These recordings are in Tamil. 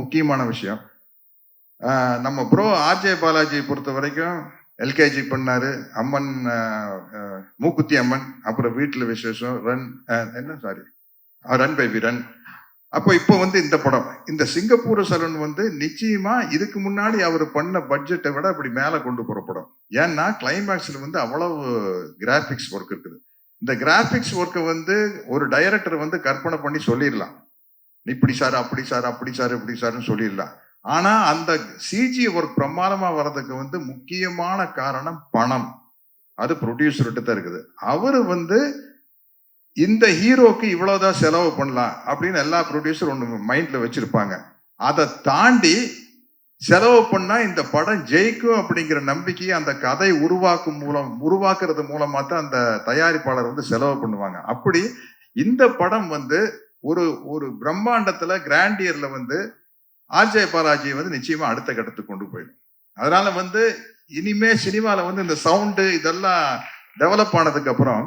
முக்கியமான விஷயம். நம்ம ப்ரோ ஆர்ஜே பாலாஜி பொறுத்த வரைக்கும் எல்கேஜி பண்ணாரு அம்மன் மூக்குத்தி அம்மன் அப்புறம் வீட்டில் விசேஷம் ரன் என்ன சாரி ரன் பேபி ரன் அப்போ இப்போ வந்து இந்த படம் இந்த சிங்கப்பூர் சரண் வந்து நிச்சயமா இதுக்கு முன்னாடி அவர் பண்ண பட்ஜெட்டை விட அப்படி மேலே கொண்டு போற படம். ஏன்னா கிளைமேக்ஸ்ல வந்து அவ்வளவு கிராஃபிக்ஸ் ஒர்க் இருக்குது. இந்த கிராஃபிக்ஸ் ஒர்க்கை வந்து ஒரு டைரக்டர் வந்து கற்பனை பண்ணி சொல்லிடலாம். இப்படி சார் அப்படி சார் அப்படி சார் இப்படி சார்னு சொல்லிடலாம். ஆனா அந்த சிஜி ஒர்க் பிரமாதமா வர்றதுக்கு வந்து முக்கியமான காரணம் பணம். அது ப்ரொடியூசர்கிட்ட தான் இருக்குது. அவர் வந்து இந்த ஹீரோக்கு இவ்வளவுதான் செலவு பண்ணலாம் அப்படின்னு எல்லா ப்ரொடியூசர் ஒன்று மைண்ட்ல வச்சிருப்பாங்க. அதை தாண்டி செலவு பண்ணா இந்த படம் ஜெயிக்கும் அப்படிங்கிற நம்பிக்கையை அந்த கதை உருவாக்கும் மூலம் உருவாக்குறது மூலமா தான் அந்த தயாரிப்பாளர் வந்து செலவு பண்ணுவாங்க. அப்படி இந்த படம் வந்து ஒரு ஒரு பிரம்மாண்டத்துல கிராண்டியர்ல வந்து ஆர்ஜே பாலாஜியை வந்து நிச்சயமா அடுத்த கட்டத்துக்கு கொண்டு போயிடும். அதனால வந்து இனிமே சினிமாவில் வந்து இந்த சவுண்டு இதெல்லாம் டெவலப் ஆனதுக்கு அப்புறம்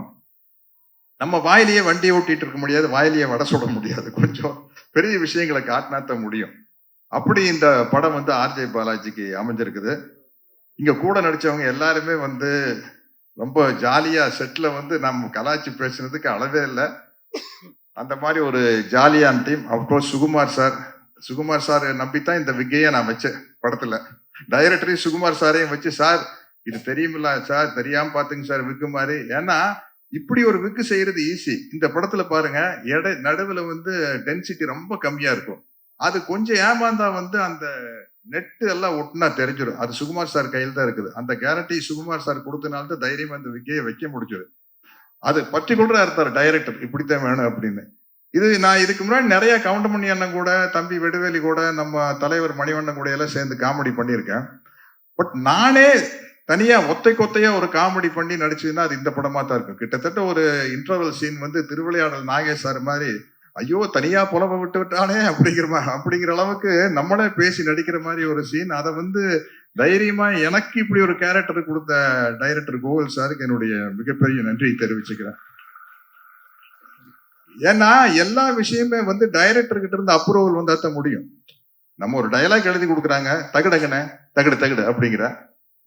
நம்ம வாயிலேயே வண்டியை ஓட்டிட்டு இருக்க முடியாது வாயிலேயே வடை சுட முடியாது. கொஞ்சம் பெரிய விஷயங்களை காட்டினாத்த முடியும். அப்படி இந்த படம் வந்து ஆர்ஜே பாலாஜிக்கு அமைஞ்சிருக்குது. இங்க கூட நடிச்சவங்க எல்லாருமே வந்து ரொம்ப ஜாலியா செட்ல வந்து நம்ம கலாச்சி பேசுனதுக்கு அளவே இல்லை. அந்த மாதிரி ஒரு ஜாலியான team of course Sukumar sir Sukumar sir நம்பித்தான் இந்த விக்கையை நான் வச்சேன் படத்துல. டைரக்டரையும் சுகுமார் சாரையும் வச்சு சார் இது தெரியுமில்ல சார் தெரியாம பாத்துங்க சார் விக்கு மாதிரி ஏன்னா இப்படி ஒரு விக்கு செய்யறது ஈஸி இந்த படத்துல பாருங்க எடை நடுவில் வந்து டென்சிட்டி ரொம்ப கம்மியா இருக்கும். அது கொஞ்சம் ஏமாந்தா வந்து அந்த நெட்டு எல்லாம் ஒட்டுனா தெரிஞ்சிடும் அது சுகுமார் சார் கையில் தான் இருக்குது. அந்த கேரண்டி சுகுமார் சார் கொடுத்தனால தான் தைரியமா அந்த விக்கையை வைக்க முடிச்சிடும் அது பர்டிகுலரா இருந்தார் டைரக்டர் இப்படித்தான் வேணும் அப்படின்னு. இது நான் இதுக்கு முன்னாடி நிறைய கவுண்டமணி அண்ணன் கூட தம்பி வெடுவேலி கூட நம்ம தலைவர் மணிவண்ணன் கூட எல்லாம் சேர்ந்து காமெடி பண்ணியிருக்கேன். பட் நானே தனியா ஒத்தை கொத்தையா ஒரு காமெடி பண்ணி நடிச்சதுன்னா அது இந்த படமா தான் இருக்கும். கிட்டத்தட்ட ஒரு இன்டர்வல் சீன் வந்து திருவிளையாடல் நாகேஷ் சார் மாதிரி ஐயோ தனியா புலம்ப விட்டு விட்டானே அப்படிங்கிற மாதிரி அப்படிங்கிற அளவுக்கு நம்மளே பேசி நடிக்கிற மாதிரி ஒரு சீன் அதை வந்து தைரியமா எனக்கு இப்படி ஒரு கேரக்டர் கொடுத்த டைரக்டர் கோகுல் சாருக்கு என்னுடைய மிகப்பெரிய நன்றியை தெரிவிச்சுக்கிறேன். ஏன்னா எல்லா விஷயமே வந்து டைரக்டர் கிட்ட இருந்து அப்ரூவல் வந்தா தான் முடியும். நம்ம ஒரு டயலாக் எழுதி கொடுக்குறாங்க தகுடங்கண்ணே தகுடு தகுடு அப்படிங்கிற.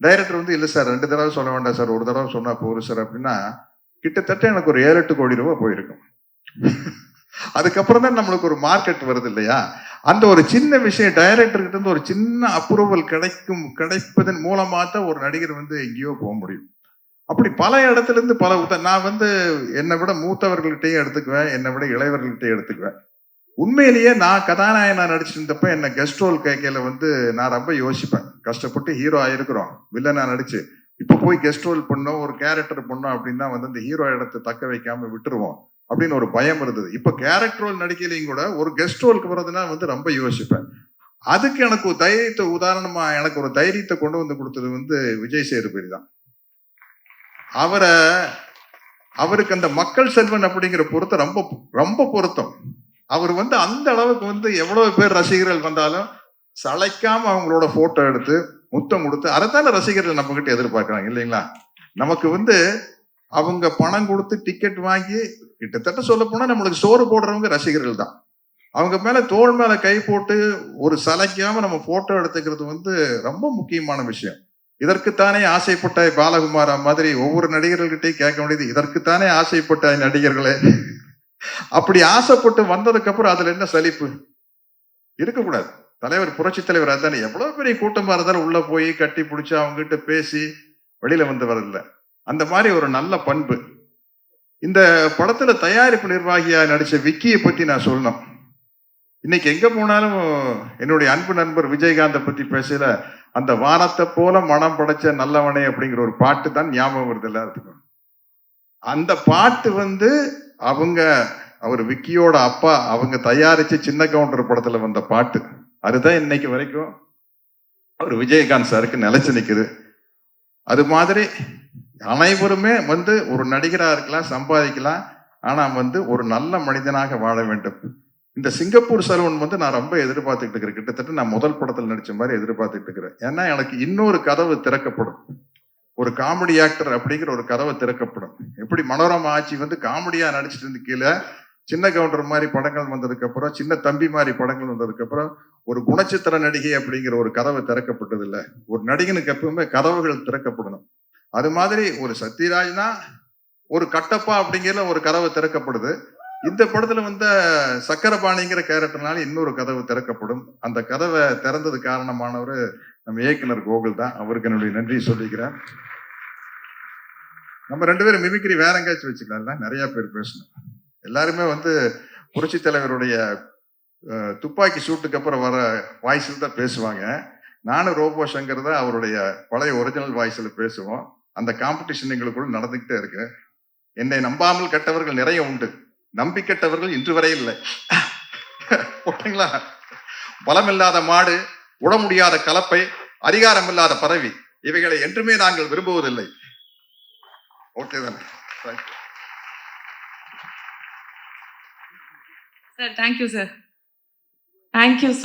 டைரக்டர் வந்து இல்லை சார் ரெண்டு தடவை சொல்ல வேண்டாம் சார் ஒரு தடவை சொன்னா போதும் சார் அப்படின்னா கிட்டத்தட்ட எனக்கு ஒரு ஏழு எட்டு கோடி ரூபாய் போயிருக்கும். அதுக்கப்புறம் தான் நம்மளுக்கு ஒரு மார்க்கெட் வருது இல்லையா? அந்த ஒரு சின்ன விஷயம் டைரக்டர்கிட்ட இருந்து ஒரு சின்ன அப்ரூவல் கிடைக்கும் கிடைப்பதன் மூலமாக தான் ஒரு நடிகர் வந்து எங்கேயோ போக முடியும். அப்படி பல இடத்துல இருந்து பல நான் வந்து என்னை விட மூத்தவர்கள்கிட்டயும் எடுத்துக்குவேன் என்னை விட இளையவர்கள்ட்டையும் எடுத்துக்குவேன். உண்மையிலேயே நான் கதாநாயகனா நடிச்சிருந்தப்ப என்ன கெஸ்ட் ரோல் கேட்கல வந்து நான் ரொம்ப யோசிப்பேன். கஷ்டப்பட்டு ஹீரோ ஆயிருக்கிறோம் வில்லனா நடிச்சு. இப்போ போய் கெஸ்ட் ரோல் பண்ணோம் ஒரு கேரக்டர் பண்ணோம் அப்படின்னா வந்து அந்த ஹீரோ இடத்தை தக்க வைக்காம விட்டுருவோம். அப்படின்னு ஒரு பயம் இருந்தது. இப்போ கேரக்டர் ரோல் நடிக்கலையும் கூட ஒரு கெஸ்ட் ரோலுக்கு வர்றதுன்னா வந்து ரொம்ப யோசிப்பேன். அதுக்கு எனக்கு ஒரு தைரியத்தை உதாரணமா எனக்கு ஒரு தைரியத்தை கொண்டு வந்து கொடுத்தது வந்து விஜய் சேதுபதி தான். அவரை அவருக்கு அந்த மக்கள் செல்வன் அப்படிங்கிற பொருத்தம் ரொம்ப ரொம்ப பொருத்தம். அவர் வந்து அந்த அளவுக்கு வந்து எவ்வளவு பேர் ரசிகர்கள் வந்தாலும் சளைக்காம அவங்களோட போட்டோ எடுத்து முத்தம் கொடுத்து அதைத்தானே ரசிகர்கள் நம்ம கிட்ட இல்லைங்களா? நமக்கு வந்து அவங்க பணம் கொடுத்து டிக்கெட் வாங்கி கிட்டத்தட்ட சொல்ல போனா நம்மளுக்கு சோறு போடுறவங்க ரசிகர்கள் தான். அவங்க மேல தோள் மேல கை போட்டு ஒரு சலைக்காம நம்ம போட்டோ எடுத்துக்கிறது வந்து ரொம்ப முக்கியமான விஷயம். இதற்குத்தானே ஆசைப்பட்ட பாலகுமாரா மாதிரி ஒவ்வொரு நடிகர்கள்கிட்டையும் கேட்க வேண்டியது இதற்குத்தானே ஆசைப்பட்ட நடிகர்களே? அப்படி ஆசைப்பட்டு வந்ததுக்கு அப்புறம் அதுல என்ன சலிப்பு? இருக்கக்கூடாது. தலைவர் புரட்சி தலைவர் அதுதானே எவ்வளவு பெரிய கூட்டமா இருந்தாலும் உள்ள போய் கட்டி பிடிச்சி அவங்க கிட்ட பேசி வெளியில வந்து வரல அந்த மாதிரி ஒரு நல்ல பண்பு. இந்த படத்துல தயாரிப்பு நிர்வாகியா நடிச்ச விக்கியை பத்தி நான் சொல்லணும். இன்னைக்கு எங்க போனாலும் என்னுடைய அன்பு நண்பர் விஜயகாந்தை பத்தி பேசல அந்த வானத்தை போல மனம் படைச்ச நல்லவனே அப்படிங்கிற ஒரு பாட்டு தான் ஞாபகம் வருது எல்லாத்துக்கும். அந்த பாட்டு வந்து அவங்க அவர் விக்கியோட அப்பா அவங்க தயாரிச்ச சின்ன கவுண்டர் படத்துல வந்த பாட்டு. அதுதான் இன்னைக்கு வரைக்கும் அவர் விஜயகாந்த் சாருக்கு நிலைச்சு நிற்குது அது மாதிரி அனைவருமே வந்து ஒரு நடிகராக இருக்கலாம் சம்பாதிக்கலாம். ஆனால் வந்து ஒரு நல்ல மனிதனாக வாழ வேண்டும். இந்த சிங்கப்பூர் சலூன் வந்து நான் ரொம்ப எதிர்பார்த்துக்கிட்டு இருக்கிறேன். கிட்டத்தட்ட நான் முதல் படத்தில் நடித்த மாதிரி எதிர்பார்த்துட்டு இருக்கிறேன். ஏன்னா எனக்கு இன்னொரு கதவு திறக்கப்படும். ஒரு காமெடி ஆக்டர் அப்படிங்கிற ஒரு கதவை திறக்கப்படும். எப்படி மனோரமா ஆட்சி வந்து காமெடியாக நடிச்சிட்டு இருந்து கீழே சின்ன கவுண்டர் மாதிரி படங்கள் வந்ததுக்கு அப்புறம் சின்ன தம்பி மாதிரி படங்கள் வந்ததுக்கு அப்புறம் ஒரு குணச்சித்திர நடிகை அப்படிங்கிற ஒரு கதவு திறக்கப்பட்டது இல்ல ஒரு நடிகனுக்கு எப்பவுமே கதவுகள் திறக்கப்படணும். அது மாதிரி ஒரு சத்யராஜ்னா ஒரு கட்டப்பா அப்படிங்கிற ஒரு கதவு திறக்கப்படுது. இந்த படத்துல வந்த சக்கரபாணிங்கிற கேரக்டர்னால இன்னொரு கதவு திறக்கப்படும். அந்த கதவை திறந்தது காரணமானவர் நம்ம இயக்குனர் கோகுல் தான். அவருக்கு என்னுடைய நன்றி சொல்லிக்கிறேன். நம்ம ரெண்டு பேரும் மிமிக்ரி வேற எங்கேயாச்சும் வச்சுக்கலாம்ல? நிறைய பேர் பேசணும். எல்லாருமே வந்து புரட்சி தலைவருடைய துப்பாக்கி சூட்டுக்கு அப்புறம் வர வாய்ஸில் தான் பேசுவாங்க. நானும் ரோபோ சங்கர் தான் அவருடைய பழைய ஒரிஜினல் வாய்ஸில் பேசுவோம். அந்த காம்படிஷன் எங்களுக்குள்ள நடந்துக்கிட்டே இருக்கு. என்னை நம்பாமல் கெட்டவர்கள் நிறைய உண்டு. நம்பி கெட்டவர்கள் இன்று வரை இல்லை. ஓகேங்களா? பலமில்லாத மாடு உட முடியாத கலப்பை அதிகாரமில்லாத பறவை இவைகளை என்றுமே நாங்கள் விரும்புவதில்லை. ஓகே தானே? Thank you. Sir thank you sir thank you so